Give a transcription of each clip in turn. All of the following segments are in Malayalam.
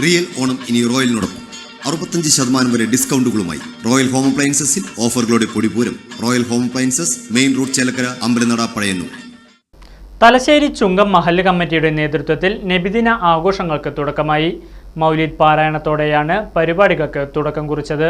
റിയൽ ഓണം ഇനി റോയലിനോടൊപ്പം. അറുപത്തഞ്ച് ശതമാനം വരെ ഡിസ്കൗണ്ടുകളുമായി റോയൽ ഹോം അപ്ലയൻസസിൽ ഓഫറുകളുടെ പൊടിപൂരം royal home appliances main road Chelakkara അമ്പലനട പഴയന്നൂർ. തലശ്ശേരി ചുങ്കം മഹല്ല് കമ്മിറ്റിയുടെ നേതൃത്വത്തിൽ നബിദിന ആഘോഷങ്ങൾക്ക് തുടക്കമായി. മൗലിദ് പാരായണത്തോടെയാണ് പരിപാടികൾക്ക് തുടക്കം കുറിച്ചത്.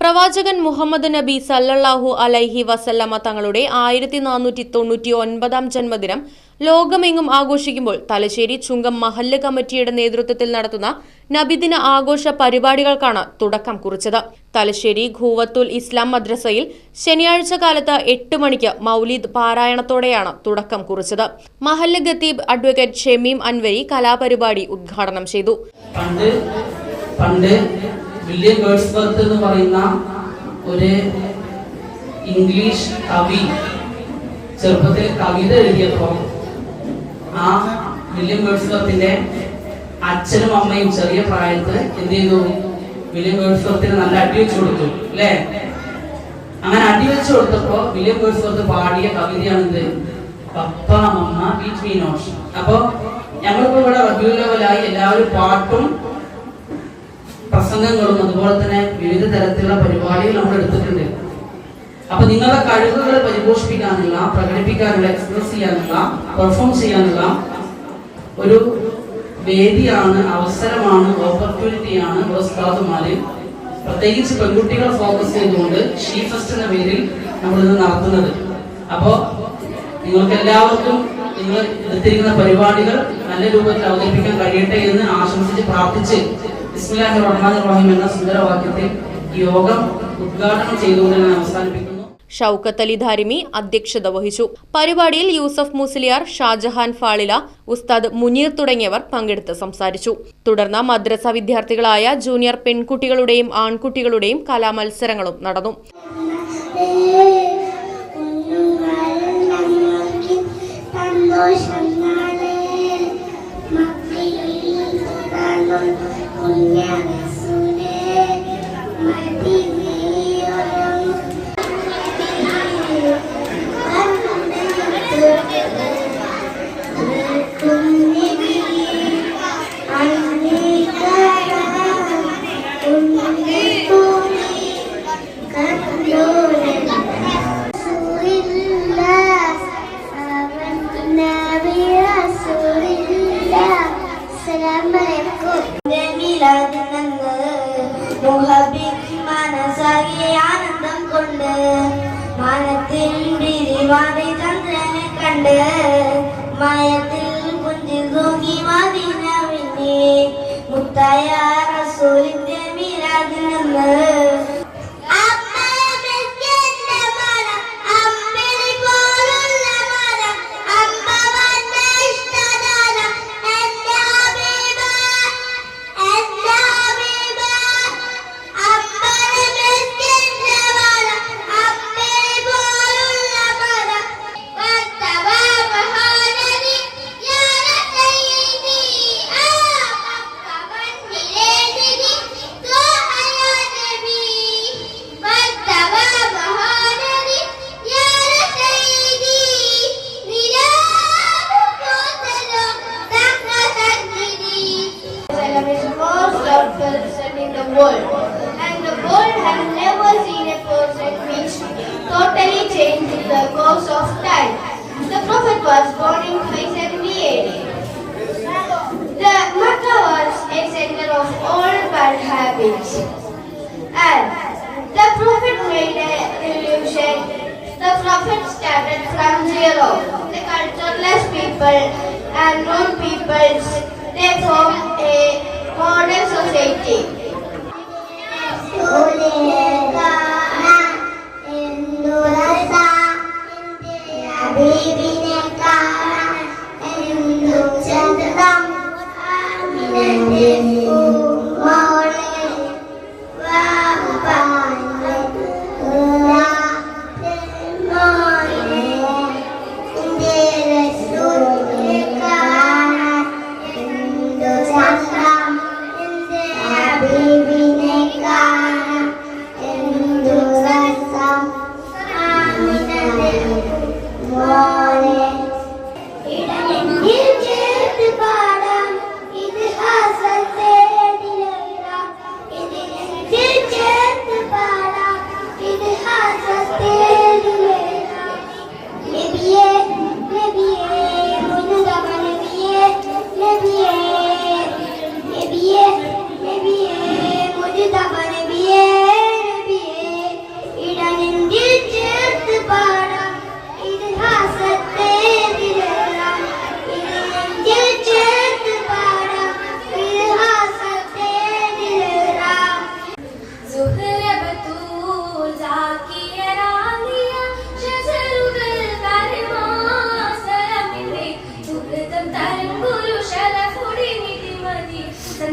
പ്രവാചകൻ മുഹമ്മദ് നബി സല്ലല്ലാഹു അലൈഹി വസല്ലമ തങ്ങളുടെ ആയിരത്തി നാനൂറ്റി തൊണ്ണൂറ്റി ഒൻപതാം ജന്മദിനം ലോകമെങ്ങും ആഘോഷിക്കുമ്പോൾ തലശ്ശേരി ചുങ്കം മഹല്ല് കമ്മിറ്റിയുടെ നേതൃത്വത്തിൽ നടത്തുന്ന നബിദിന ആഘോഷ പരിപാടികൾക്കാണ് തുടക്കം കുറിച്ചത്. തലശ്ശേരി ഖൂവത്തുൽ ഇസ്ലാം മദ്രസയിൽ ശനിയാഴ്ച കാലത്ത് എട്ട് മണിക്ക് മൗലിദ് പാരായണത്തോടെയാണ് തുടക്കം കുറിച്ചത്. മഹല്ല് ഖത്തീബ് അഡ്വക്കേറ്റ് ഷെമീം അൻവരി കലാപരിപാടി ഉദ്ഘാടനം ചെയ്തു. വില്യം എന്ന് പറയുന്ന ഒരു ഇംഗ്ലീഷ് കവി ചെറുപ്പത്തിൽ കവിത എഴുതിയപ്പോൾ ആ വില്യം വേർഡ്സ്വർത്തിന്റെ അച്ഛനും അമ്മയും ചെറിയ പ്രായത്തിൽ എന്ത് ചെയ്തു? വില്യം വേർഡ്സ്വർത്തിന് നല്ല അടി വെച്ചു കൊടുത്തു അല്ലേ? അങ്ങനെ അടി വെച്ചു കൊടുത്തപ്പോ വില്യം വേർഡ്സ്വർത്ത് പാടിയ കവിതയാണിത്. Papa mamma beat me not അപ്പൊ ഞങ്ങളിപ്പോ ഇവിടെ റബ്യൂ ലെവലായി എല്ലാവരും പാട്ടും പ്രസംഗങ്ങളും അതുപോലെ തന്നെ വിവിധ തരത്തിലുള്ള പരിപാടികൾ നമ്മൾ എടുത്തിട്ടുണ്ട്. അപ്പൊ നിങ്ങളുടെ കഴിവുകൾ പരിപോഷിപ്പിക്കാനുള്ള പ്രകടിപ്പിക്കാനുള്ള എക്സ്പ്രസ് ചെയ്യാനുള്ള പെർഫോം ചെയ്യാനുള്ള ഒരു വേദിയാണ് അവസരമാണ് ഓപ്പർച്യൂണിറ്റിയാണ് ഉസ്താദുമാര് പ്രത്യേകിച്ച് പെൺകുട്ടികളെ ഫോക്കസ് ചെയ്തുകൊണ്ട് ഷീ ഫസ്റ്റ് എന്ന പേരിൽ നമ്മൾ ഇത് നടത്തുന്നത്. അപ്പോ നിങ്ങൾക്ക് എല്ലാവർക്കും നിങ്ങൾ എടുത്തിരിക്കുന്ന പരിപാടികൾ നല്ല രൂപത്തിൽ അവതരിപ്പിക്കാൻ കഴിയട്ടെ എന്ന് ആശംസിച്ച് പ്രാർത്ഥിച്ച് ഇസ്മിലാഹി റഹ്മാൻ റഹീം എന്ന സുന്ദരവാക്യത്തെ ഈ യോഗം ഉദ്ഘാടനം ചെയ്തുകൊണ്ട് ഞാൻ അവസാനിപ്പിക്കുന്നു. ഷൗക്കത്ത് അലി ധാരിമി അധ്യക്ഷത വഹിച്ചു പരിപാടിയിൽ യൂസഫ് മുസ്ലിയാർ ഷാജഹാൻ ഫാളില ഉസ്താദ് മുനീർ തുടങ്ങിയവർ പങ്കെടുത്ത് സംസാരിച്ചു തുടർന്ന് മദ്രസ വിദ്യാർത്ഥികളായ ജൂനിയർ പെൺകുട്ടികളുടെയും ആൺകുട്ടികളുടെയും കലാമത്സരങ്ങളും നടന്നു സന്തോഷം ബിരിവാതി Is most loved person in the world, and the world has never seen a person which totally changed the course of time. The Prophet was born in 570 AD. The Makkah was a center of all bad habits, and the Prophet made a revolution. The Prophet started from zero. The cultureless people and rude peoples they formed a modern society. ഹബീബിനെ കാണാൻ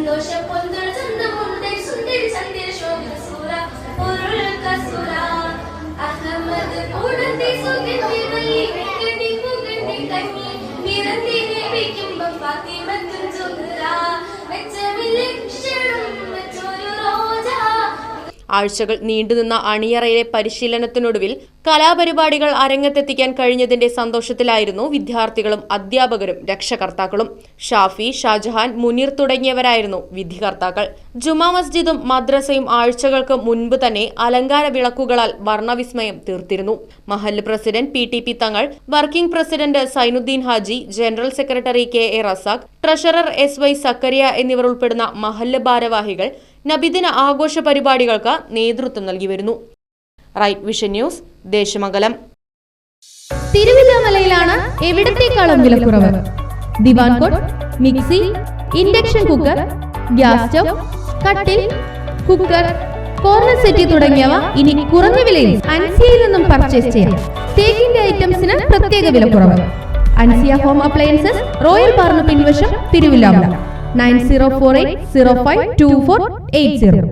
സന്തോഷ ആഴ്ചകൾ നീണ്ടുനിന്ന അണിയറയിലെ പരിശീലനത്തിനൊടുവിൽ കലാപരിപാടികൾ അരങ്ങത്തെത്തിക്കാൻ കഴിഞ്ഞതിന്റെ സന്തോഷത്തിലായിരുന്നു വിദ്യാർത്ഥികളും അധ്യാപകരും രക്ഷകർത്താക്കളും. ഷാഫി ഷാജഹാൻ മുനീർ തുടങ്ങിയവരായിരുന്നു വിധികർത്താക്കൾ. ജുമാ മസ്ജിദും മദ്രസയും ആഴ്ചകൾക്ക് മുൻപ് തന്നെ അലങ്കാര വിളക്കുകളാൽ വർണവിസ്മയം തീർത്തിരുന്നു. മഹല്ല് president P T P Thangal working president Zainuddin Haji general secretary K A Razak treasurer S Y Zakariya എന്നിവർ ഉൾപ്പെടുന്ന മഹല്ല് ഭാരവാഹികൾ നബിദിന ആഘോഷ പരിപാടികൾക്ക് നേതൃത്വം നൽകി വരുന്നു. Right vision news Desamangalam. തിരുവില്ലാമലയിലാണ് എവിടത്തേക്കാളും വിലക്കുറവ്? Diwan cot mixie induction cooker gas stove കട്ടിൽ കുക്കർ കോർണർ സെറ്റി തുടങ്ങിയവ ഇനി കുറഞ്ഞ വിലയിൽ അൻസിയയിൽ നിന്നും പർച്ചേസ് ചെയ്യാം. തേക്കിന്റെ ഐറ്റംസിന് പ്രത്യേക വിലക്കുറവ്. അൻസിയ ഹോം അപ്ലയൻസസ് റോയൽ പാർന്ന് പിൻവശം Thiruvilwamala nine zero four eight zero five two four eight zero